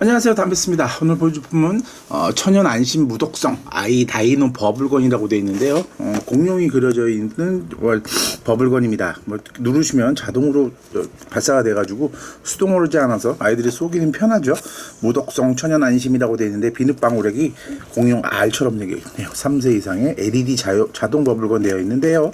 안녕하세요. 담배스입니다. 오늘 보여줄 품은 어, 천연 안심 무독성 아이 다이노 버블건이라고 되어 있는데요. 어, 공룡이 그려져 있는 월- 버블건입니다 뭐, 누르시면 자동으로 어, 발사가 돼 가지고 수동으로 하지 않아서 아이들이 쏘기는 편하죠 무독성 천연 안심이라고 되어 있는데 비눗방울액이 공룡 알처럼 되어 있네요 3세 이상의 LED 자유, 자동 버블건 되어 있는데요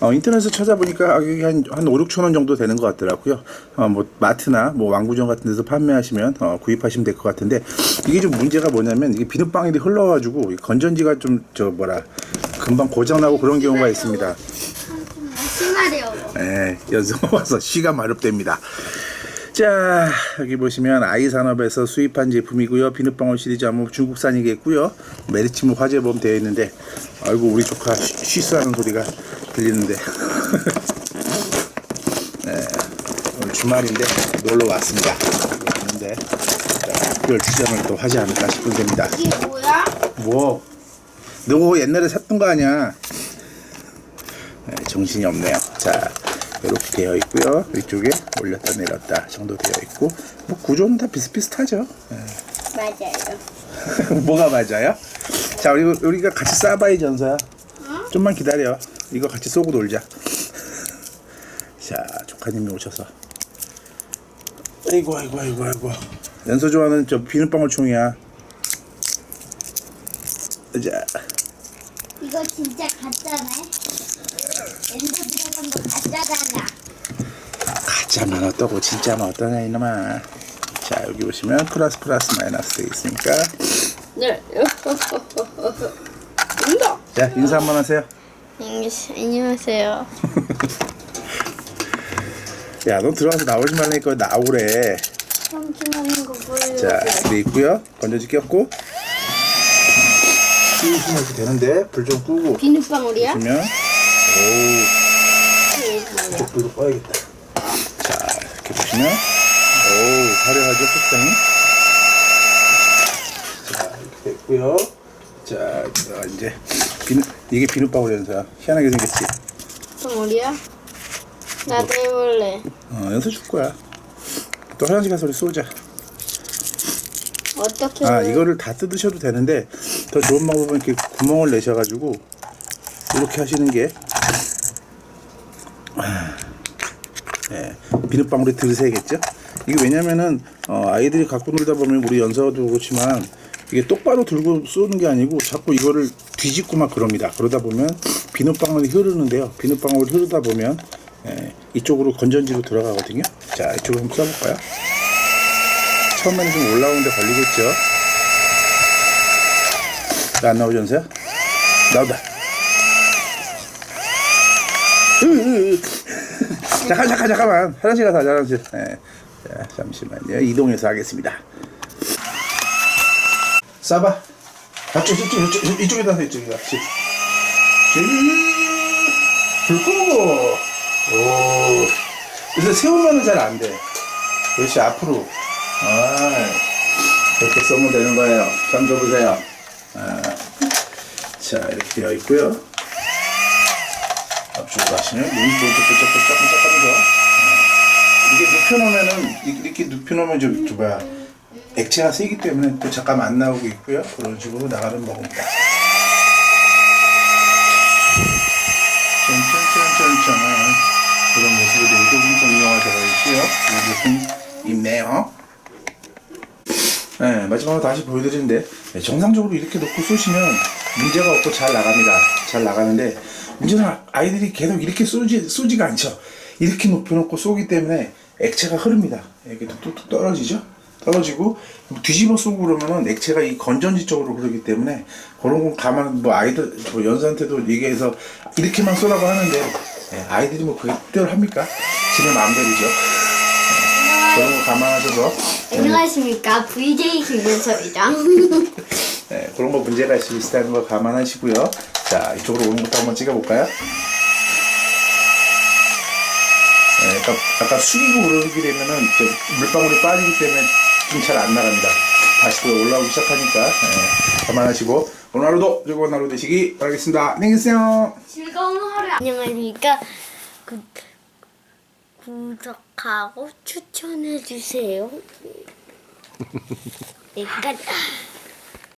어, 인터넷에서 찾아보니까 가격이 한, 한 5, 6천 원 정도 되는 것 같더라고요. 어, 뭐, 마트나 뭐 왕구점 같은 데서 판매하시면, 어, 구입하시면 될 것 같은데, 이게 좀 문제가 뭐냐면, 이게 비눗방울이 흘러가지고, 이 건전지가 좀, 저, 뭐라, 금방 고장나고 그런 경우가 있습니다. 심하대요. 예, 연습 와서 쉬가 마렵답니다. 자, 여기 보시면 아이산업에서 수입한 제품이고요. 비눗방울 시리즈 아마 중국산이겠고요. 메리치모 화재범 되어 있는데, 아이고 우리 조카 쉬- 쉬스하는 소리가 들리는데. 네, 오늘 주말인데 놀러 왔습니다. 왔는데 자, 특별 출장을 또 하지 않을까 싶은 셈입니다. 이게 뭐야? 뭐? 너 옛날에 샀던 거 아니야? 네, 정신이 없네요. 자, 이렇게 되어 있고요. 위쪽에 올렸다 내렸다 정도 되어 있고, 뭐 구조는 다 비슷비슷하죠. 맞아요. 뭐가 맞아요? 자, 우리 우리가 같이 싸봐야지 전서야. 좀만 기다려. 이거 같이 쏘고 놀자. 자, 조카님이 오셔서. 아이고, 아이고, 아이고, 아이고. 연서 좋아하는 저 비눗방울 총이야. 자. 이거 진짜 가짜네. 엔더 들어간 거 가짜잖아. 가짜면 어떠고 진짜면 어떠냐 이놈아 자 여기 보시면 플러스 플러스 마이너스 되어 있으니까 네. 인다. 자 인사 한번 하세요 안녕하세요. 야 너 들어가서 나오지 말라니까 나오래 삼촌 하는 거 보여요. 자 이렇게 있고요 건전지 꼈고 띄우시면 이렇게 되는데 불 좀 끄고 비눗방울이야? 보시면. 오우 이쪽 불도 꺼야겠다. 자 이렇게 보시면. 오우 화려하죠 색상이? 자 이렇게 됐고요. 자 자, 이제 비누, 이게 비눗방울 연서야 희한하게 생겼지? 방울이야? 나도 해볼래. 어 연서 줄 거야. 또 화장실 가서 우리 쏘자 어떻게? 아 이거를 다 뜯으셔도 되는데 더 좋은 방법은 이렇게 구멍을 내셔가지고 이렇게 하시는 게. 아, 예, 비눗방울이 덜 새겠죠? 이게 왜냐면은 어, 아이들이 갖고 놀다 보면 우리 연서도 그렇지만 이게 똑바로 들고 쏘는 게 아니고 자꾸 이거를 뒤집고 막 그럽니다. 그러다 보면 비눗방울이 흐르는데요. 비눗방울이 흐르다 보면 예, 이쪽으로 건전지로 들어가거든요. 자 이쪽으로 한번 쏴볼까요 처음에는 좀 올라오는데 걸리겠죠. 왜안 나오지, 연서야? 나온다. 잠깐, 잠깐, 잠깐만. 화장실 가서 하자, 화장실. 네. 자, 잠시만요. 이동해서 하겠습니다. 싸봐. 아, 저, 저, 저, 저, 이쪽에다 서 이쪽에다. 지. 불 끄고. 오. 그래서 세우면은 잘 안 돼. 그렇지, 앞으로. 아, 이렇게 쏘면 되는 거예요. 점 줘보세요. 아, 자, 이렇게 되어 있고요. 앞쪽으로 하시면 눈이 아, 이게 눕혀놓으면은 이- 이렇게 눕혀놓으면 저, 저 뭐야 액체가 세기 때문에 또 잠깐 안 나오고 있고요. 그런 식으로 나가는 겁니다. 짠짠짠짠짠 그런 모습으로 이동 정리가 되어 있고요. 이 제품 있네요. 네, 마지막으로 다시 보여드리는데 네, 정상적으로 이렇게 놓고 쏘시면 문제가 없고 잘 나갑니다. 잘 나가는데 문제는 아- 아이들이 계속 이렇게 쏘지, 쏘지가 않죠. 이렇게 높여놓고 쏘기 때문에 액체가 흐릅니다. 이렇게 뚝뚝뚝 떨어지죠. 떨어지고 뒤집어 쏘고 그러면은 액체가 이 건전지 쪽으로 흐르기 때문에 그런 건 가만 뭐 아이들 뭐 연수한테도 얘기해서 이렇게만 쏘라고 하는데 네, 아이들이 뭐 그게 뜻대로 합니까? 지네 마음대로죠. 네, 그런 거 감안하셔서 안녕하십니까 VJ 김현서입니다. 네, 그런 거 문제가 있을 수 있다는 거 감안하시고요. 자, 이쪽으로 오는 것도 한번 찍어볼까요? 네, 약간, 약간 숙이고 그러게 되면은 저 물방울이 빠지기 때문에 좀 잘 안 나갑니다. 다시 또 올라오기 시작하니까 네, 감안하시고 오늘 하루도 즐거운 하루 되시기 바라겠습니다. 안녕히 계세요. 즐거운 하루. 안녕하십니까. 구, 구독하고 추천해 주세요. 여기까지.